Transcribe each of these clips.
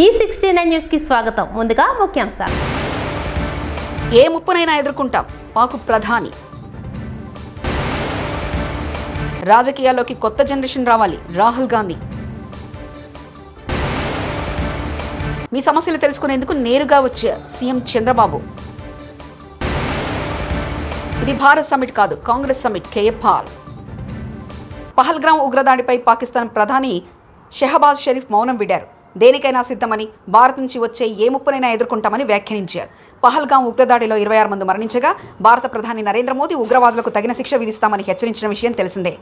ఈ sixty nine న్యూస్కి స్వాగతం. ముందుగా ముఖ్యాంశాలు. ఏ ముప్పునైనా ఎదుర్కొంటాం. పాకు ప్రధాని. రాజకీయాల్లోకి కొత్త జనరేషన్ రావాలి. రాహుల్ గాంధీ. మీ సమస్యలు తెలుసుకునేందుకు నేరుగా వచ్చే సీఎం చంద్రబాబు. ఇది భారత్ సమిట్ కాదు కాంగ్రెస్ సమిట్ కేఎఫ్ఆల్ పహల్గ్రామ్ ఉగ్రదాడిపై పాకిస్తాన్ ప్రధాని షెహబాజ్ షరీఫ్ మౌనం విడారు. దేనికైనా సిద్ధమని భారత్ నుంచి వచ్చే ఏ ముప్పునైనా ఎదుర్కొంటామని వ్యాఖ్యానించారు. పహల్గాం ఉగ్రదాడిలో ఇరవై ఆరు మంది మరణించగా భారత ప్రధాని నరేంద్ర మోదీ ఉగ్రవాదులకు తగిన శిక్ష విధిస్తామని హెచ్చరించిన విషయం తెలిసిందే.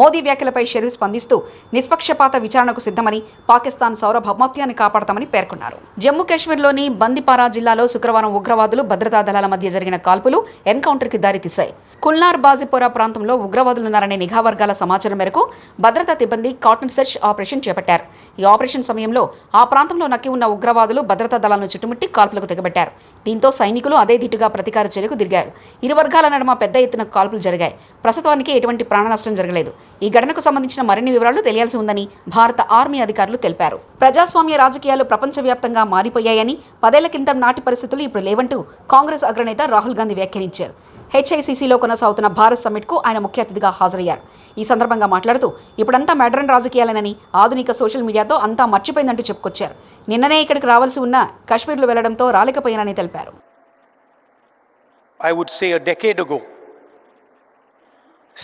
మోదీ వ్యాఖ్యలపై షరీఫ్ స్పందిస్తూ నిష్పక్షపాత విచారణకు సిద్ధమని పాకిస్తాన్ సౌర భౌమత్యాన్ని కాపాడతామని పేర్కొన్నారు. జమ్మూ కాశ్మీర్లోని బందిపారా జిల్లాలో శుక్రవారం ఉగ్రవాదులు భద్రతా దళాల మధ్య జరిగిన కాల్పులు ఎన్కౌంటర్కి దారితీశాయి. కుల్నార్ బాజిపోరా ప్రాంతంలో ఉగ్రవాదులున్నారనే నిఘా వర్గాల సమాచారం మేరకు భద్రతా సిబ్బంది కాటన్ సెర్చ్ ఆపరేషన్ చేపట్టారు. ఈ ఆపరేషన్ సమయంలో ఆ ప్రాంతంలో నక్కి ఉన్న ఉగ్రవాదులు భద్రతా దళాలను చుట్టుముట్టి కాల్పులకు తెగబెట్టారు. దీంతో సైనికులు అదే దిట్టుగా ప్రతీకార చర్యకు దిగారు. ఇరు వర్గాల నడుమ పెద్ద ఎత్తున కాల్పులు జరిగాయి. ప్రస్తుతానికి ఎటువంటి ప్రాణ నష్టం జరగలేదు. ఈ ఘటనకు సంబంధించిన మరిన్ని వివరాలు తెలియాల్సి ఉందని భారత ఆర్మీ అధికారులు తెలిపారు. ప్రజాస్వామ్య రాజకీయాలు ప్రపంచవ్యాప్తంగా మారిపోయాయని పదేళ్ళ కింద నాటి పరిస్థితులు ఇప్పుడు లేవంటూ కాంగ్రెస్ అగ్రనేత రాహుల్ గాంధీ వ్యాఖ్యానించారు. హెచ్ఐసిసిలో కొనసాగుతున్న భారత్ సమ్మిట్కు ఆయన ముఖ్య అతిథిగా హాజరయ్యారు. ఈ సందర్భంగా మాట్లాడుతూ ఇప్పుడంతా మెడరన్ రాజకీయాలేనని ఆధునిక సోషల్ మీడియాతో అంతా మర్చిపోయిందంటూ చెప్పుకొచ్చారు. నిన్ననే ఇక్కడికి రావాల్సి ఉన్న కాశ్మీర్లో వెళ్లడంతో రాలేకపోయానని తెలిపారు I would say a decade ago,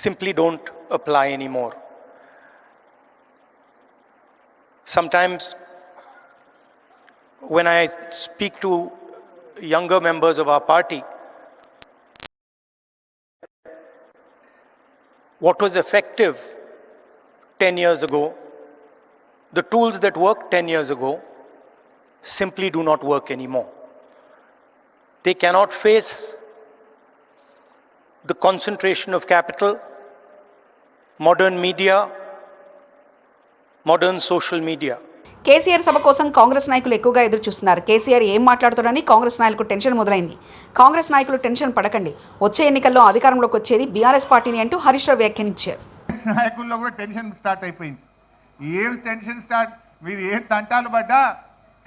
simply don't apply anymore. Sometimes, when I speak to younger members of our party, what was effective 10 years ago, the tools that worked 10 years ago, simply do not work anymore. They cannot face the concentration of capital, modern media, modern social media. KCR సభ కోసం కాంగ్రెస్ నాయకులు ఎక్కువగా ఎదురు చూస్తున్నారు. కేసీఆర్ ఏం మాట్లాడుతారని కాంగ్రెస్ నాయకులకు tension మొదలైంది. కాంగ్రెస్ నాయకులు tension పడకండి. వచ్చే ఎన్నికల్లో అధికారంలోకి వచ్చేది బీఆర్ఎస్ పార్టీని అంటూ హరీష్ రావు వ్యాఖ్యానించారు. నాయకుల్లో కూడా టెన్షన్ స్టార్ట్ అయిపోయింది. ఏం టెన్షన్ స్టార్ట్? మీరు ఏం తంటాలు పడ్డా?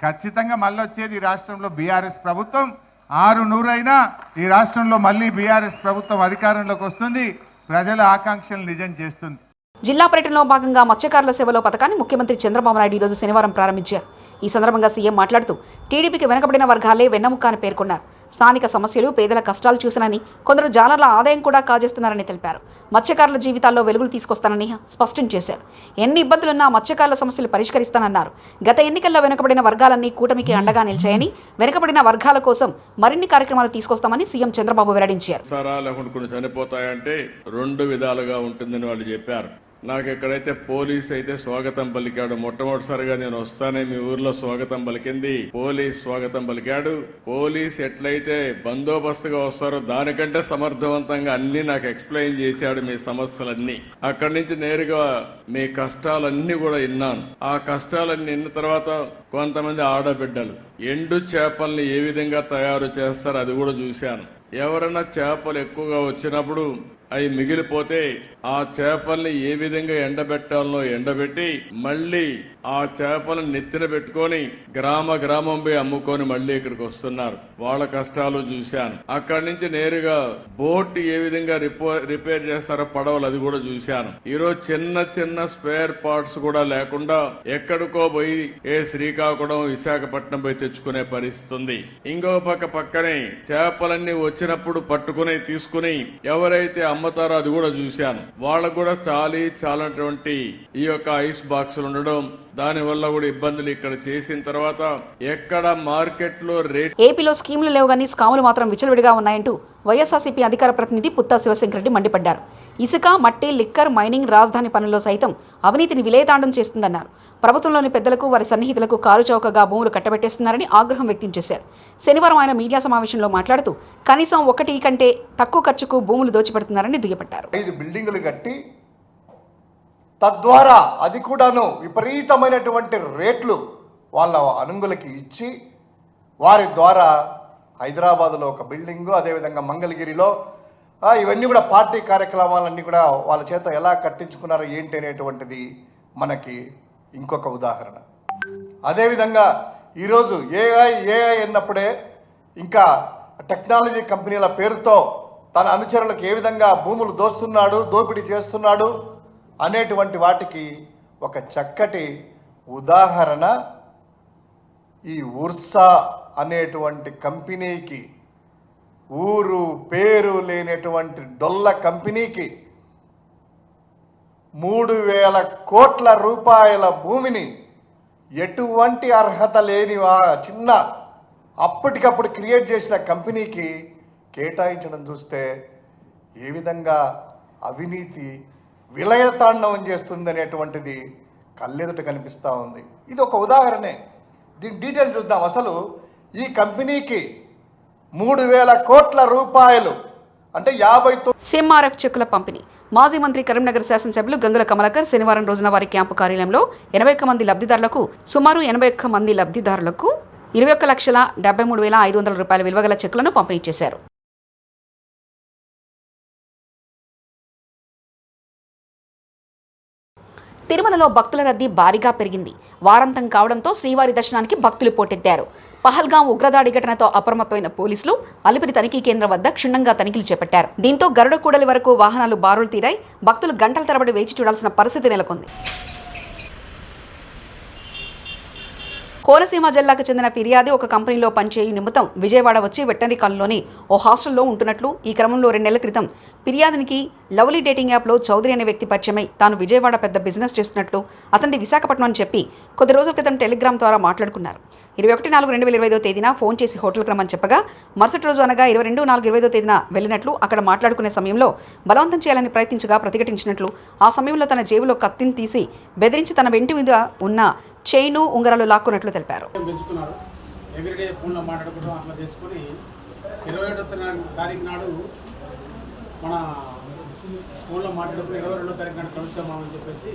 ఖచ్చితంగా మళ్ళీ వచ్చేది ఈ రాష్ట్రంలో బీఆర్ఎస్ ప్రభుత్వం. ఆరు నూరైనా ఈ రాష్ట్రంలో మళ్ళీ బీఆర్ఎస్ ప్రభుత్వం అధికారంలోకి వస్తుంది. ప్రజల ఆకాంక్షలు నిజం చేస్తుంది. జిల్లా పర్యటనలో భాగంగా మత్స్యకారుల సేవలో పథకాన్ని ముఖ్యమంత్రి చంద్రబాబు నాయుడు ఈరోజు శనివారం ప్రారంభించారు. ఈ సందర్భంగా సీఎం మాట్లాడుతూ టీడీపీకి వెనకబడిన వర్గాలే వెన్నెముక అని పేర్కొన్నారు. స్థానిక సమస్యలు పేదల కష్టాలు చూసినని కొందరు జాలర్ల ఆదాయం కూడా కాజేస్తున్నారని తెలిపారు. మత్స్యకారుల జీవితాల్లో వెలుగులు తీసుకొస్తానని స్పష్టం చేశారు. ఎన్ని ఇబ్బందులున్నా మత్స్యకారుల సమస్యలు పరిష్కరిస్తానన్నారు. గత ఎన్నికల్లో వెనుకబడిన వర్గాలన్నీ కూటమికి అండగా నిలిచాయని వెనుకబడిన వర్గాల కోసం మరిన్ని కార్యక్రమాలు తీసుకొస్తామని సీఎం చంద్రబాబు వెల్లడించారు. చనిపోతాయంటే రెండు విధాలుగా ఉంటుందని వాళ్ళు చెప్పారు. నాకు ఎక్కడైతే పోలీస్ అయితే స్వాగతం పలికాడు మొట్టమొదటిసారిగా నేను వస్తానే మీ ఊర్లో స్వాగతం పలికింది. పోలీస్ స్వాగతం పలికాడు. పోలీస్ ఎట్లయితే బందోబస్తుగా వస్తారో దానికంటే సమర్థవంతంగా అన్ని నాకు ఎక్స్ప్లెయిన్ చేశాడు మీ సమస్యలన్నీ. అక్కడి నుంచి నేరుగా మీ కష్టాలన్నీ కూడా విన్నాను. ఆ కష్టాలన్నీ విన్న తర్వాత కొంతమంది ఆడబిడ్డలు ఎండు చేపల్ని ఏ విధంగా తయారు చేస్తారో అది కూడా చూశాను. ఎవరైనా చేపలు ఎక్కువగా వచ్చినప్పుడు అవి మిగిలిపోతే ఆ చేపల్ని ఏ విధంగా ఎండబెట్టాలనో ఎండబెట్టి మళ్ళీ ఆ చేపలను నెత్తిన పెట్టుకొని గ్రామ గ్రామం పోయి అమ్ముకొని మళ్ళీ ఇక్కడికి వస్తున్నారు. వాళ్ళ కష్టాలు చూశాను. అక్కడి నుంచి నేరుగా బోట్ ఏ విధంగా రిపేర్ చేస్తారో పడవలు అది కూడా చూశాను. ఈరోజు చిన్న చిన్న స్పేర్ పార్ట్స్ కూడా లేకుండా ఎక్కడికో పోయి ఏ శ్రీకాకుళం విశాఖపట్నం పోయి తెచ్చుకునే పరిస్థితి ఉంది. ఇంకో పక్క పక్కనే చేపలన్నీ వచ్చినప్పుడు పట్టుకుని తీసుకుని ఎవరైతే అమ్ముతారో అది కూడా చూశాను. వాళ్ళకు కూడా చాలి చాలనటువంటి ఈ యొక్క ఐస్ బాక్సులు ఉండడం దాని వల్ల కూడా ఇబ్బందులు ఇక్కడ చేసిన తర్వాత ఎక్కడ మార్కెట్లో రేట్ ఏపీలో స్కీములు లేవు కానీ స్కాములు మాత్రం విచలవిడిగా ఉన్నాయంటూ వైఎస్ఆర్సీపీ అధికార ప్రతినిధి పుత్తా శివశంకర్ రెడ్డి మండిపడ్డారు. ఇసుక మట్టి లిక్కర్ మైనింగ్ రాజధాని పనుల్లో సైతం అవినీతిని విలేతాండం చేస్తుందన్నారు. ప్రభుత్వంలోని పెద్దలకు వారి సన్నిహితులకు కారు చౌకగా భూములు కట్టబెట్టేస్తున్నారని ఆగ్రహం వ్యక్తం చేశారు. శనివారం ఆయన మీడియా సమావేశంలో మాట్లాడుతూ కనీసం ఒకటి కంటే తక్కువ ఖర్చుకు భూములు దోచిపెడుతున్నారని దుయ్యబట్టారు. ఐదు బిల్డింగులు కట్టి తద్వారా అది కూడాను విపరీతమైనటువంటి రేట్లు వాళ్ళ అనుంగులకి ఇచ్చి వారి ద్వారా హైదరాబాద్లో ఒక బిల్డింగు అదేవిధంగా మంగళగిరిలో ఇవన్నీ కూడా పార్టీ కార్యక్రమాలన్నీ కూడా వాళ్ళ చేత ఎలా కట్టించుకున్నారో ఏంటి అనేటువంటిది మనకి ఇంకొక ఉదాహరణ. అదేవిధంగా ఈరోజు ఏఐ ఏఐ అన్నప్పుడే ఇంకా టెక్నాలజీ కంపెనీల పేరుతో తన అనుచరులకు ఏ విధంగా భూములు దోస్తున్నాడు దోపిడీ చేస్తున్నాడు అనేటువంటి వాటికి ఒక చక్కటి ఉదాహరణ ఈ ఉర్సా అనేటువంటి కంపెనీకి ఊరు పేరు లేనటువంటి డొల్ల కంపెనీకి మూడు వేల కోట్ల రూపాయల భూమిని ఎటువంటి అర్హత లేని ఆ చిన్న అప్పటికప్పుడు క్రియేట్ చేసిన కంపెనీకి కేటాయించడం చూస్తే ఏ విధంగా అవినీతి విలయతాండవం చేస్తుందనేటువంటిది కళ్ళెదుట కనిపిస్తూ ఉంది. ఇది ఒక ఉదాహరణే. దీని డీటెయిల్ చూద్దాం. అసలు ఈ కంపెనీకి మూడు వేల కోట్ల రూపాయలు అంటే యాభై సిఎంఆర్ఎఫ్ చెక్కుల పంపిణీ. మాజీ మంత్రి కరీంనగర్ శాసనసభ్యులు గంగుల కమలకర్ శనివారం రోజున వారి క్యాంపు కార్యాలయంలో ఎనభై ఒక్క మంది లబ్ధిదారులకు సుమారు ఎనభై ఒక్క మంది లబ్ధిదారులకు ఇరవై ఒక్క లక్షల డెబ్బై మూడు వేల ఐదు వందల రూపాయల విలువగల చెక్కులను పంపిణీ చేశారు. తిరుమలలో భక్తుల రద్దీ భారీగా పెరిగింది. వారాంతం కావడంతో శ్రీవారి దర్శనానికి భక్తులు పోటెత్తారు. పహల్గాం ఉగ్రదాడి ఘటనతో అప్రమత్తమైన పోలీసులు అలిపిరి తనిఖీ కేంద్రం వద్ద క్షుణ్ణంగా తనిఖీలు చేపట్టారు. దీంతో గరుడ కూడలి వరకు వాహనాలు బారులు తీరాయి. భక్తులు గంటల తరబడి వేచి చూడాల్సిన పరిస్థితి నెలకొంది. కోనసీమ జిల్లాకు చెందిన ఫిర్యాది ఒక కంపెనీలో పనిచేయు నిమిత్తం విజయవాడ వచ్చి వెటనరీ కాలనీలోని ఓ హాస్టల్లో ఉంటున్నట్లు ఈ క్రమంలో రెండు నెలల క్రితం ఫిర్యాదునికి లవ్లీ డేటింగ్ యాప్లో చౌదరి అనే వ్యక్తి పరిచయమై తాను విజయవాడ పెద్ద బిజినెస్ చేస్తున్నట్లు అతనిది విశాఖపట్నం అని చెప్పి కొద్ది రోజుల క్రితం టెలిగ్రామ్ ద్వారా మాట్లాడుకున్నారు. ఇరవై ఒకటి నాలుగు రెండు వేల ఇరవై ఐదో తేదీన ఫోన్ చేసి హోటల్కి రమ్మని చెప్పగా మరుసటి రోజు అనగా ఇరవై రెండు నాలుగు ఇరవై ఐదో తేదీన వెళ్ళినట్లు అక్కడ మాట్లాడుకునే సమయంలో బలవంతం చేయాలని ప్రయత్నించగా ప్రతిఘటించినట్లు ఆ సమయంలో తన జేబులో కత్తిని తీసి బెదిరించి తన వెంటి మీద ఉన్న చైను ఉంగరాలు లాక్కున్నట్లు తెలిపారు. ఎవ్రీడే ఫోన్లో మాట్లాడుకోవడం అట్లా చేసుకొని ఇరవై తారీఖు నాడు మన ఫోన్లో మాట్లాడుకుని ఇరవై రెండో తారీఖు నాడు కలుస్తామని చెప్పేసి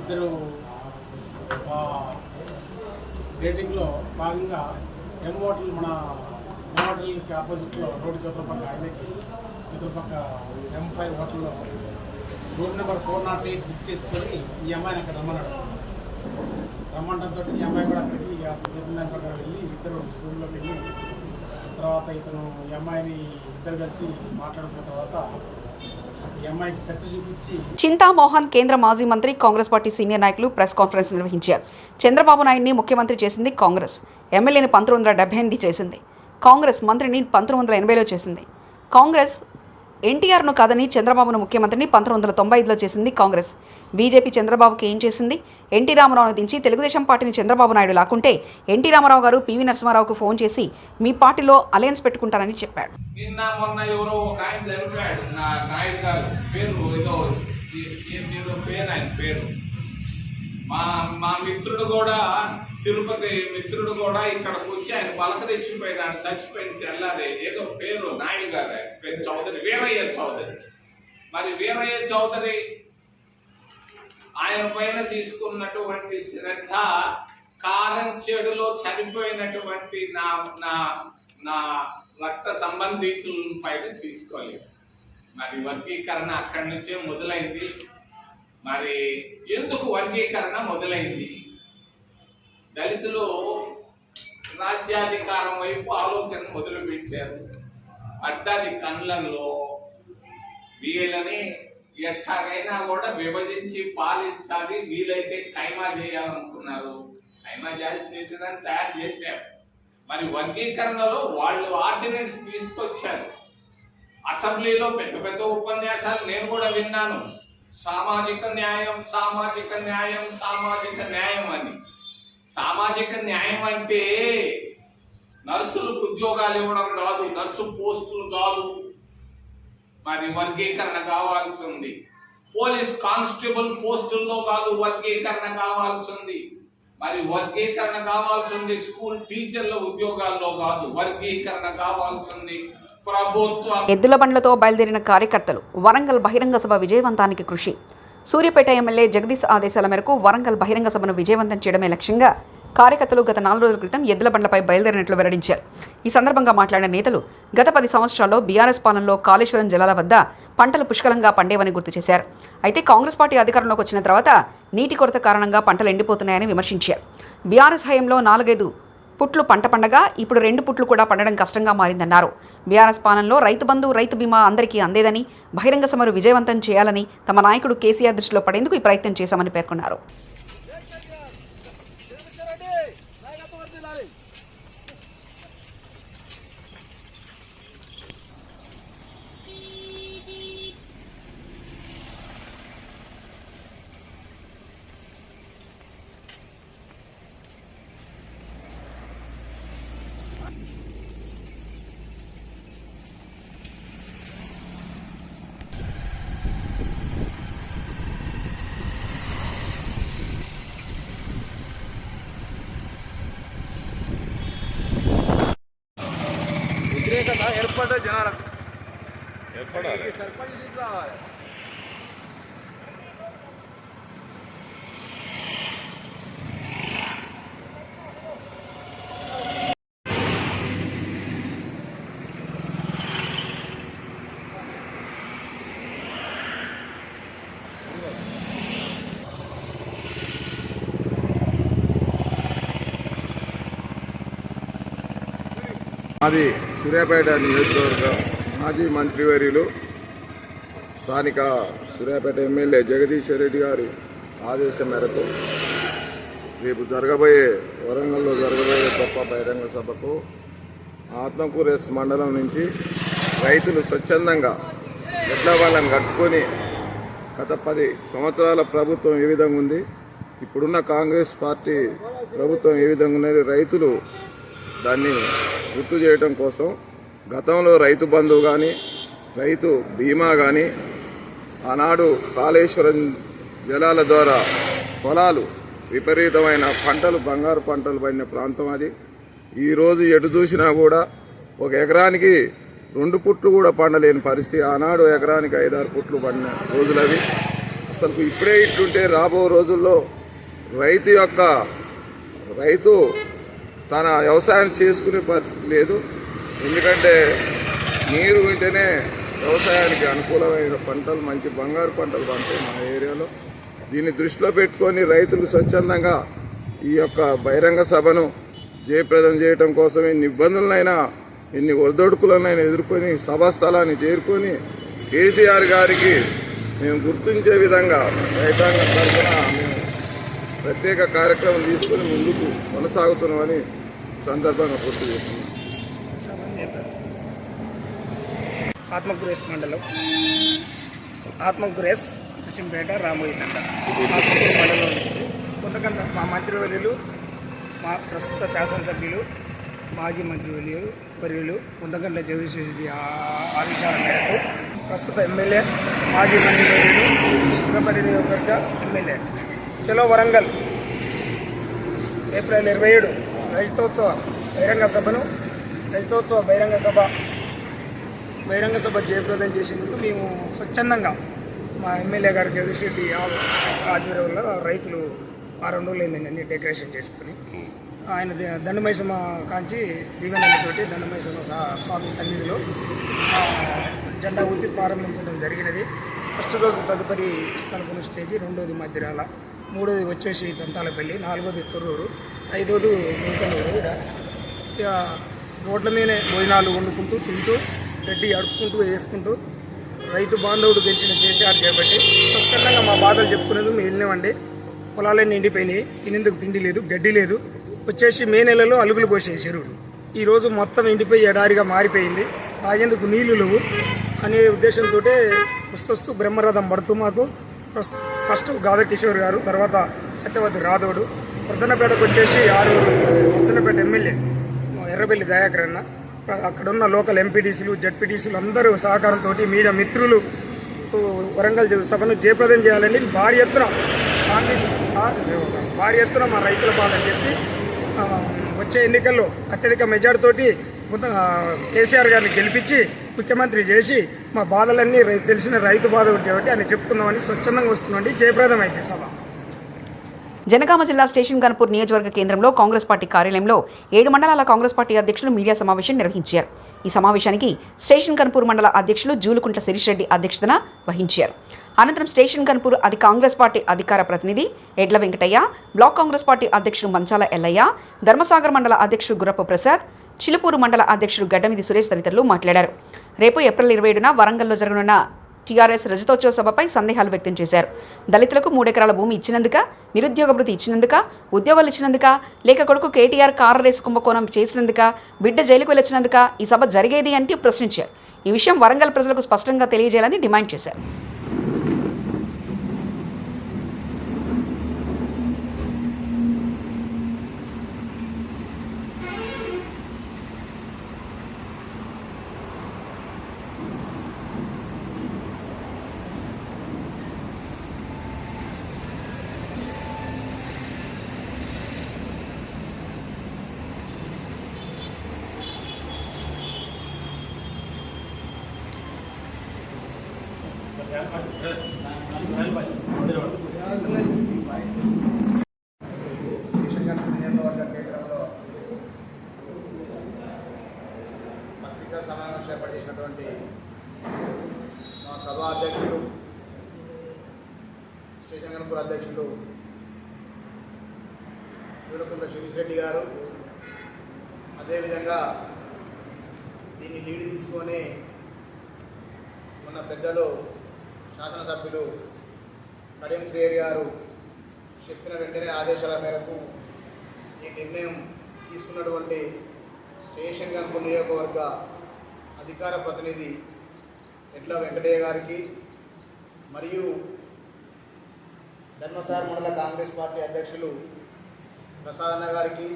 ఇద్దరు రేటింగ్లో భాగంగా ఎం హోటల్ మన ఎం హోటల్కి ఆపోజిట్లో రోడ్డు చతుర్పక్క పక్క ఆయనకి చతుర్పక్క ఎం ఫైవ్ హోటల్లో road number four not eight book చేసుకొని ఈ అమ్మాయిని అక్కడ రమ్మన్నాడు. రమ్మంటంతో ఈ అమ్మాయి కూడా అక్కడికి చెప్పిన దాని ప్రకారం వెళ్ళి ఇద్దరు రూమ్లోకి వెళ్ళి తర్వాత ఇతను ఈ అమ్మాయిని ఇద్దరు కలిసి మాట్లాడుకున్న తర్వాత చింతామోహన్ కేంద్ర మాజీ మంత్రి కాంగ్రెస్ పార్టీ సీనియర్ నాయకులు ప్రెస్ కాన్ఫరెన్స్ నిర్వహించారు. చంద్రబాబు నాయుడిని ముఖ్యమంత్రి చేసింది కాంగ్రెస్. ఎమ్మెల్యేని పంతొమ్మిది వందల డెబ్బై ఎనిమిది చేసింది. కాంగ్రెస్ మంత్రిని పంతొమ్మిది వందల ఎనభైలో చేసింది. కాంగ్రెస్ ఎన్టీఆర్ను కాదని చంద్రబాబును ముఖ్యమంత్రిని పంతొమ్మిది వందల తొంభై ఐదులో చేసింది కాంగ్రెస్. బీజేపీ చంద్రబాబుకి ఏం చేసింది? ఎన్టీ రామారావును దించి తెలుగుదేశం పార్టీని చంద్రబాబు నాయుడు లాక్కుంటే ఎన్టీ రామారావు గారు పివి నరసింహారావుకు ఫోన్ చేసి మీ పార్టీలో అలయన్స్ పెట్టుకుంటారని చెప్పాడు. నిన్న మొన్న ఎవరో ఒక ఆయన చనిపోయాడు. నా నాయుడు గారు. పేరు ఏదో పేరు ఆయన పేరు. మా మా మిత్రుడు కూడా తిరుపతి మిత్రుడు కూడా ఇక్కడికి వచ్చి ఆయన పలకరించిపోయింది ఆయన చచ్చిపోయింది తెల్లారి. ఏదో పేరు నాయుడు గారు పేరు చౌదరి వీరయ్య చౌదరి. మరి వీరయ్య చౌదరి ఆయన పైన తీసుకున్నటువంటి శ్రద్ధ కారం చెడులో చనిపోయినటువంటి నా నా నా రక్త సంబంధితుల పైన తీసుకోలేదు. మరి వర్గీకరణ అక్కడి నుంచే మొదలైంది. మరి ఎందుకు వర్గీకరణ మొదలైంది? దళితులు రాజ్యాధికారం వైపు ఆలోచన మొదలుపెట్టారు. అడ్డాది కండ్లలో వీళ్ళని ఎట్లాగైనా కూడా విభజించి పాలించాలి. వీలైతే కైమా చేయాలనుకున్నారు. కైమా చేసి చేసేదాన్ని తయారు చేశారు. మరి వర్గీకరణలో వాళ్ళు ఆర్డినెన్స్ తీసుకొచ్చారు. అసెంబ్లీలో పెద్ద పెద్ద ఉపన్యాసాలు నేను కూడా విన్నాను. సామాజిక న్యాయం సామాజిక న్యాయం సామాజిక న్యాయం అని. సామాజిక న్యాయం అంటే నర్సులకు ఉద్యోగాలు ఇవ్వడం కాదు నర్సు పోస్టులు కాదు. మరి వర్గీకరణ కావాల్సి ఉంది. పోలీస్ కానిస్టేబుల్ పోస్టుల్లో కాదు వర్గీకరణ కావాల్సి ఉంది. మరి వర్గీకరణ కావాల్సి ఉంది స్కూల్ టీచర్ల ఉద్యోగాల్లో కాదు వర్గీకరణ కావాల్సి ఉంది. ప్రభుత్వ ఎద్దుల బండ్లతో బయలుదేరిన కార్యకర్తలు వరంగల్ బహిరంగ సభ విజయవంతానికి కృషి. సూర్యాపేట ఎమ్మెల్యే జగదీష్ ఆదేశాల మేరకు వరంగల్ బహిరంగ సభను విజయవంతం చేయడమే లక్ష్యంగా కార్యకర్తలు గత నాలుగు రోజుల క్రితం ఎద్దుల బండ్లపై బయలుదేరినట్లు వెల్లడించారు. ఈ సందర్భంగా మాట్లాడిన నేతలు గత పది సంవత్సరాల్లో బీఆర్ఎస్ పాలనలో కాళేశ్వరం జలాల వద్ద పంటలు పుష్కలంగా పండేవని గుర్తు చేశారు. అయితే కాంగ్రెస్ పార్టీ అధికారంలోకి వచ్చిన తర్వాత నీటి కొరత కారణంగా పంటలు ఎండిపోతున్నాయని విమర్శించారు. బీఆర్ఎస్ హయంలో నాలుగైదు పుట్లు పంట పండగా ఇప్పుడు రెండు పుట్లు కూడా పండడం కష్టంగా మారిందన్నారు. బీఆర్ఎస్ పాలనలో రైతు బంధు రైతు బీమా అందరికీ అందేదని బహిరంగ సమరు విజయవంతం చేయాలని తమ నాయకుడు కేసీఆర్ దృష్టిలో పడేందుకు ఈ ప్రయత్నం చేశామని పేర్కొన్నారు. जा रहा है सरपंच सीख रहा है। మాది సూర్యాపేట నియోజకవర్గ మాజీ మంత్రివర్యులు స్థానిక సూర్యాపేట ఎమ్మెల్యే జగదీశ్వర్ రెడ్డి గారి ఆదేశం మేరకు రేపు జరగబోయే వరంగల్లో జరగబోయే గొప్ప బహిరంగ సభకు ఆత్మకూరు మండలం నుంచి రైతులు స్వచ్ఛందంగా ఎడ్ల వాళ్ళని కట్టుకొని గత పది సంవత్సరాల ప్రభుత్వం ఏ విధంగా ఉంది ఇప్పుడున్న కాంగ్రెస్ పార్టీ ప్రభుత్వం ఏ విధంగా ఉన్నది రైతులు దాన్ని గుర్తు చేయడం కోసం గతంలో రైతు బంధు కానీ రైతు బీమా కానీ ఆనాడు కాళేశ్వరం జలాల ద్వారా పొలాలు విపరీతమైన పంటలు బంగారు పంటలు పడిన ప్రాంతం అది. ఈరోజు ఎటు చూసినా కూడా ఒక ఎకరానికి రెండు పుట్లు కూడా పండలేని పరిస్థితి. ఆనాడు ఎకరానికి ఐదారు పుట్లు పడిన రోజులవి అసలు ఇప్పుడే ఇట్లుంటే రాబో రోజుల్లో రైతు యొక్క రైతు తన వ్యవసాయం చేసుకునే పరిస్థితి లేదు. ఎందుకంటే నీరు ఉంటేనే వ్యవసాయానికి అనుకూలమైన పంటలు మంచి బంగారు పంటలు పండుతాయి మా ఏరియాలో. దీన్ని దృష్టిలో పెట్టుకొని రైతులు స్వచ్ఛందంగా ఈ యొక్క బహిరంగ సభను జయప్రదం చేయటం కోసం ఎన్ని ఇబ్బందులనైనా ఎన్ని ఒడిదొడుకులనైనా ఎదుర్కొని సభాస్థలాన్ని చేరుకొని కేసీఆర్ గారికి మేము గుర్తించే విధంగా రైతాంగం తరఫున మేము ప్రత్యేక కార్యక్రమం తీసుకొని ముందుకు కొనసాగుతున్నామని సందర్భంగా పూర్తి చేస్తున్నాం మండలం. ఆత్మగ్రేస్ కృష్ణపేట రామోజీ తండ. మండలం కొంతకంత మా మంత్రివర్యులు మా ప్రస్తుత శాసనసభ్యులు మాజీ మంత్రివర్యులు వర్యులు కొంతకంట జగదీశ్వరి ఆ- ఆదేశాల మేరకు ప్రస్తుత ఎమ్మెల్యే మాజీ మంత్రివర్యులు తిరుపతి నియోజకవర్గ ఎమ్మెల్యే. చలో వరంగల్ ఏప్రిల్ ఇరవై ఏడు రైతోత్సవ బహిరంగ సభను రైతోత్సవ బహిరంగ సభ బహిరంగ సభ జయప్రదం చేసేందుకు మేము స్వచ్ఛందంగా మా ఎమ్మెల్యే గారు జగదీశ్రెడ్డి ఆ- ఆధ్వర్యంలో రైతులు వారం రోజులు అయిందండి అన్ని డెకరేషన్ చేసుకుని. ఆయన దండమైసమ కాంచి దివ్యానందతోటి దండమైసమ స్వామి సన్నిధిలో జెండా ఊతి ప్రారంభించడం జరిగినది. ఫస్ట్ రోజు తదుపరి స్థలపున స్టేజి రెండోది మధ్యరాల మూడోది వచ్చేసి దంతాలపల్లి నాలుగోది తొర్రూరు ఐదోది నూతనూరు ఇక రోడ్ల మీదనే భోజనాలు వండుకుంటూ తింటూ గడ్డి అడుక్కుంటూ వేసుకుంటూ రైతు బాంధవుడు గెలిచిన కేసీఆర్ చేపట్టి స్వచ్ఛందంగా మా బాధలు చెప్పుకునేందుకు మేము వెళ్ళినామండి పొలాలన్నీ నిండిపోయినాయి తినేందుకు తిండి లేదు గడ్డి లేదు. వచ్చేసి మే నెలలో అలుగులు పోసే చెరువులు. ఈరోజు మొత్తం ఎండిపోయి ఎడారిగా మారిపోయింది. తాగేందుకు నీళ్ళు లేవు. అనే ఉద్దేశంతో వస్తూ బ్రహ్మరథం పడుతూ మాకు ఫస్ట్ గాదా కిషోర్ గారు తర్వాత సత్యవతి రాథోడు. వర్ధనపేటకు వచ్చేసి ఆరు వర్ధనపేట ఎమ్మెల్యే ఎర్రబెల్లి దయాకర్ అన్న. అక్కడ ఉన్న లోకల్ ఎంపీటీసీలు జడ్పీటీసీలు అందరూ సహకారంతో మీడియా మిత్రులు వరంగల్ సభను జయప్రదం చేయాలని భారీ ఎత్తున కాంగ్రెస్ భారీ ఎత్తున మా రైతుల పాలని చెప్పి వచ్చే ఎన్నికల్లో అత్యధిక మెజార్టీతోటి కేసీఆర్ గారిని గెలిపించి ముఖ్యమంత్రి చేసి మా బాధలన్నీ రై- తెలిసిన రైతు బాధ కాబట్టి ఆయన చెప్పుకుందామని స్వచ్ఛందంగా వస్తుందండి జయప్రదం అయితే సభ. జనగామ జిల్లా స్టేషన్ గన్పూర్ నియోజకవర్గ కేంద్రంలో కాంగ్రెస్ పార్టీ కార్యాలయంలో ఏడు మండలాల కాంగ్రెస్ పార్టీ అధ్యక్షులు మీడియా సమావేశం నిర్వహించారు. ఈ సమావేశానికి స్టేషన్ కన్పూర్ మండల అధ్యక్షులు జూలుకుంట శిరీష్ రెడ్డి అధ్యక్షతన వహించారు. అనంతరం స్టేషన్ కన్పూర్ అది కాంగ్రెస్ పార్టీ అధికార ప్రతినిధి ఎడ్ల వెంకటయ్య బ్లాక్ కాంగ్రెస్ పార్టీ అధ్యక్షుడు మంచాల ఎల్లయ్య ధర్మసాగర్ మండల అధ్యక్షుడు గురప్ప ప్రసాద్ చిలుపూరు మండల అధ్యక్షుడు గడ్డమిది సురేష్ తదితరులు మాట్లాడారు. రేపు ఏప్రిల్ ఇరవై ఏడున వరంగల్లో జరగనున్న టీఆర్ఎస్ రజతోత్సవ సభపై సందేహాలు వ్యక్తం చేశారు. దళితులకు మూడెకరాల భూమి ఇచ్చినందుక నిరుద్యోగ భృతి ఇచ్చినందుక ఉద్యోగాలు ఇచ్చినందుక లేక కొడుకు కేటీఆర్ కారు రేసు కుంభకోణం చేసినందుక బిడ్డ జైలుకు వెళ్ళొచ్చినందుక ఈ సభ జరిగేది అంటూ ప్రశ్నించారు. ఈ విషయం వరంగల్ ప్రజలకు స్పష్టంగా తెలియజేయాలని డిమాండ్ చేశారు. పత్రికా సమావేశం ఏర్పాటు చేసినటువంటి మా సభ అధ్యక్షులు స్టేషన్ గన్పూర్ అధ్యక్షులు వీరకుంట శిరీష్ గారు అదేవిధంగా దీన్ని లీడ్ తీసుకొని మన పెద్దలు శాసనసభ్యులు కడియం శ్రేయర్ గారు చెప్పిన వెంటనే ఆదేశాల మేరకు ఈ నిర్ణయం తీసుకున్నటువంటి స్టేషన్ గన్పు నియోజకవర్గ అధికార ప్రతినిధి ఎడ్ల వెంకటయ్య గారికి మరియు ధర్మసార్ మండల కాంగ్రెస్ పార్టీ అధ్యక్షులు ప్రసాదన్న గారికి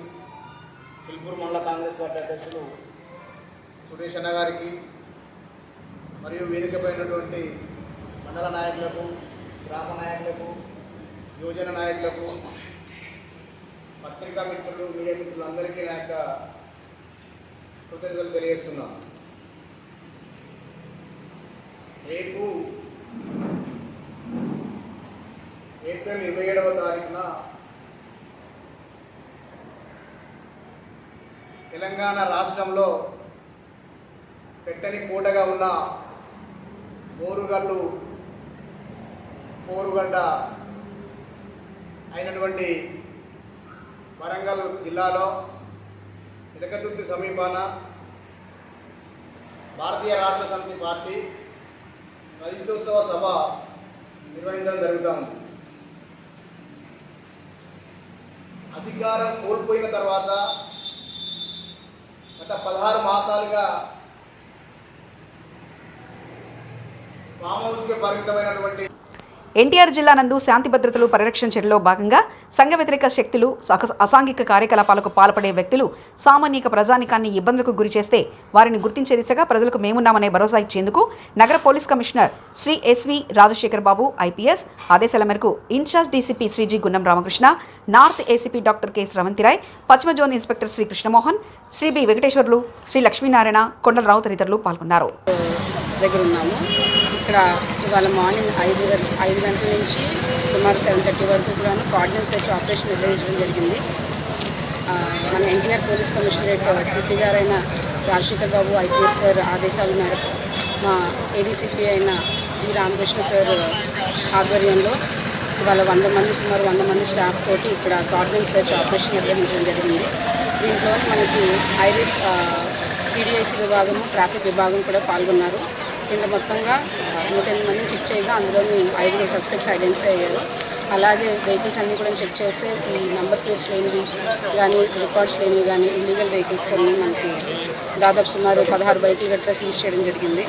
చిల్పూరు మండల కాంగ్రెస్ పార్టీ అధ్యక్షులు సురేష్ అన్న గారికి మరియు వేదికపైనటువంటి మండల నాయకులకు గ్రామ నాయకులకు యువజన నాయకులకు పత్రికా మిత్రులు మీడియా మిత్రులు అందరికీ నా యొక్క కృతజ్ఞతలు తెలియజేస్తున్నాం రేపు ఏప్రిల్ ఇరవై ఏడవ తారీఖున తెలంగాణ రాష్ట్రంలో పెట్టని కోటగా ఉన్న బోరుగల్లు పోరుగడ్డ అయినటువంటి వరంగల్ జిల్లాలో ఇలకతుర్తి సమీపాన భారతీయ రాష్ట్ర సమితి పార్టీ రజతోత్సవ సభ నిర్వహించడం జరుగుతూ ఉంది. అధికారం కోల్పోయిన తర్వాత గత పదహారు మాసాలుగా ఫామ్ హౌస్కి పరిమితమైనటువంటి ఎన్టీఆర్ జిల్లా నందు శాంతి భద్రతలు పరిరక్షణ చర్యలో భాగంగా సంఘ వ్యతిరేక శక్తులు అసాంఘిక కార్యకలాపాలకు పాల్పడే వ్యక్తులు సామాన్యక ప్రజానికాన్ని ఇబ్బందులకు గురి చేస్తే వారిని గుర్తించే దిశగా ప్రజలకు మేమున్నామనే భరోసా ఇచ్చేందుకు నగర police commissioner Shri SV Rajasekhar Babu IPS ఆదేశాల మేరకు in charge DCP Shriji Gunnam Ramakrishna north ACP doctor K Rai పశ్చిమ zone inspector Shri Krishnamohan Shri B Venkateswarlu Shri Lakshminarayana Kondalarao తదితరులు పాల్గొన్నారు. దగ్గర ఉన్నాము ఇక్కడ ఇవాళ మార్నింగ్ ఐదు ఐదు గంటల నుంచి సుమారు సెవెన్ థర్టీ వరకు కూడా కోఆర్డినెన్స్ సెర్చ్ ఆపరేషన్ నిర్వహించడం జరిగింది. మన ఎన్టీఆర్ పోలీస్ కమిషనరేట్ సిపి గారైన రాజశేఖర్ బాబు ఐపీఎస్ సార్ ఆదేశాల మేరకు మా ఏడీసీపీ అయిన జి రామకృష్ణ సార్ ఆధ్వర్యంలో ఇవాళ వంద మంది సుమారు వంద మంది స్టాఫ్ తోటి ఇక్కడ కోఆర్డినెన్స్ సెర్చ్ ఆపరేషన్ నిర్వహించడం జరిగింది. దీంట్లో మనకి ఐరిస్ సిడిఐసి విభాగము ట్రాఫిక్ విభాగం కూడా పాల్గొన్నారు. దీంట్లో మొత్తంగా నూట ఎనిమిది మంది చెక్ చేయగా అందులోని ఐదుగురు సస్పెక్ట్స్ ఐడెంటిఫై అయ్యారు. అలాగే వెహికల్స్ అన్నీ కూడా చెక్ చేస్తే ఈ నెంబర్ ప్లేట్స్ లేనివి కానీ రికార్డ్స్ లేనివి కానీ ఇల్లీగల్ వెహికల్స్ కొన్ని మనకి దాదాపు సుమారు పదహారు బైకులు గట్రా సీజ్ చేయడం జరిగింది.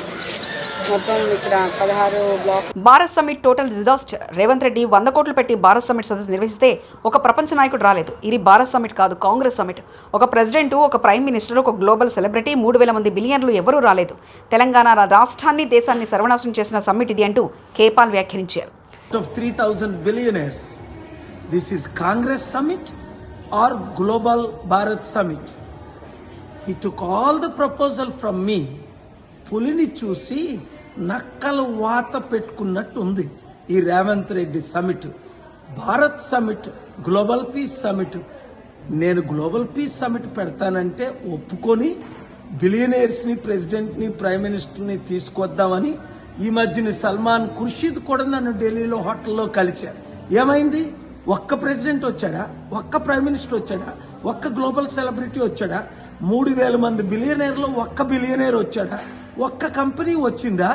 మొత్తం ఇక్కడ పదహారు block Bharat summit total disaster Revanth Reddy వంద కోట్లు పెట్టి భారత్ సమ్మిట్ సదస్సు నిర్వహిస్తే ఒక ప్రపంచ నాయకుడు రాలేదు ఇది భారత్ సమ్మిట్ కాదు కాంగ్రెస్ సమ్మిట్ ఒక ప్రెసిడెంట్ ఒక ప్రైమ్ మినిస్టర్ ఒక గ్లోబల్ సెలబ్రిటీ మూడు వేల మంది బిలియన్లు ఎవరూ రాలేదు తెలంగాణ రాష్ట్రాన్ని దేశాన్ని సర్వనాశనం చేసిన సమ్మిట్ ఇది అంటూ కేపాల్ వ్యాఖ్యానించారు of 3000 billionaires. This is Congress summit or Global Bharat summit. He took all the proposal from me. పులిని చూసి నక్కలు వాత పెట్టుకున్నట్టు ఉంది ఈ Revanth Reddy summit Bharat summit global peace summit నేను గ్లోబల్ పీస్ సమిట్ పెడతానంటే ఒప్పుకొని బిలియనీర్స్ని ప్రెసిడెంట్ని ప్రైమ్ మినిస్టర్ని తీసుకొద్దామని ఈ మధ్యన సల్మాన్ ఖుర్షీద్ కూడా నన్ను ఢిల్లీలో హోటల్లో కలిచారు ఏమైంది? ఒక్క ప్రెసిడెంట్ వచ్చాడా? ఒక్క ప్రైమ్ మినిస్టర్ వచ్చాడా? ఒక్క గ్లోబల్ సెలబ్రిటీ వచ్చాడా? మూడు వేల మంది బిలియనీర్లో ఒక్క బిలియనీర్ వచ్చాడా? ఒక్క కంపెనీ వచ్చిందా?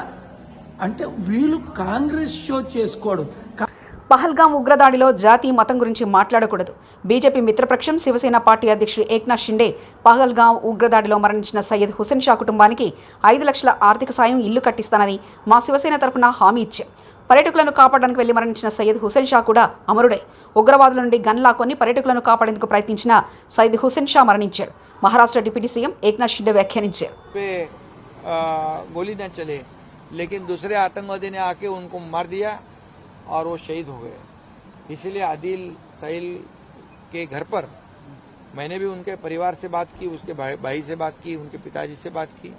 అంటే వీళ్ళు కాంగ్రెస్ షో చేసుకోవడం పహల్గాం ఉగ్రదాడిలో జాతి మతం గురించి మాట్లాడకూడదు. బీజేపీ మిత్రపక్షం శివసేన పార్టీ అధ్యక్షుడు ఏక్నాథ్ షిండే పహల్గాం ఉగ్రదాడిలో మరణించిన సయ్యద్ హుసేన్ షా కుటుంబానికి ఐదు లక్షల ఆర్థిక సాయం ఇల్లు కట్టిస్తానని మా శివసేన తరఫున హామీ ఇచ్చాం. పర్యాటకులను కాపాడడానికి వెళ్ళి మరణించిన సయ్యద్ హుసేన్ షా కూడా అమరుడే. ఉగ్రవాదుల నుండి గన్ లాక్కొని పర్యాటకులను కాపాడేందుకు ప్రయత్నించిన సయ్యద్ హుసేన్ షా మరణించాడు. మహారాష్ట్ర డిప్యూటీ సీఎం ఏక్నాథ్ షిండే వ్యాఖ్యానించారు. गोली न चले। लेकिन दूसरे आतंकवादी ने आके उनको मार दिया और वो शहीद हो गए। इसीलिए आदिल सहील के घर पर मैंने भी उनके परिवार से बात की उसके भाई, भाई से बात की उनके पिताजी से बात की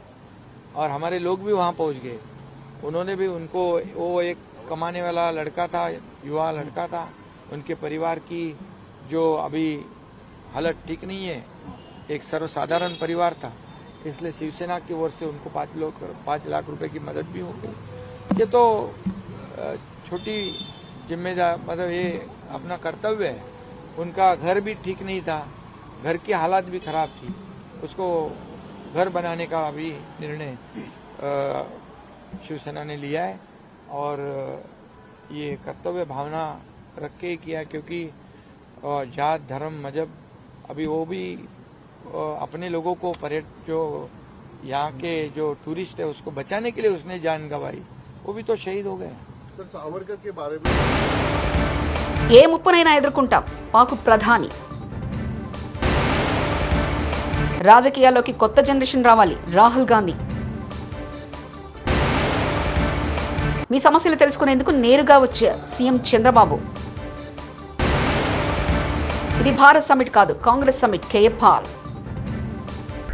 और हमारे लोग भी वहाँ पहुँच गए। उन्होंने भी उनको वो एक कमाने वाला लड़का था युवा लड़का था उनके परिवार की जो अभी हालत ठीक नहीं है एक सर्वसाधारण परिवार था। इसलिए शिवसेना की ओर से उनको पाँच लोग, पाँच लाख रुपए की मदद भी हो गई ये तो छोटी जिम्मेदार मतलब ये अपना कर्तव्य है। उनका घर भी ठीक नहीं था, घर की हालात भी खराब थी। उसको घर बनाने का अभी निर्णय शिवसेना ने लिया है और ये कर्तव्य भावना रख के ही किया क्योंकि जात, धर्म, मज़हब, अभी वो भी अपने लोगों को पर्यट जो यहाँ के जो टूरिस्ट है उसको बचाने के लिए उसने जान गंवाई वो भी तो शहीद हो गए सर सावरकर के बारे में ఏ ముప్పునైనా ఎదుర్కొంటాం పాకు ప్రధాని రాజకీయాల్లోకి కొత్త జనరేషన్ రావాలి రాహుల్ గాంధీ మీ సమస్యలు తెలుసుకునేందుకు నేరుగా వచ్చే సీఎం చంద్రబాబు ఇది భారత్ సమిట్ కాదు కాంగ్రెస్ సమిట్ కేఏ పాల్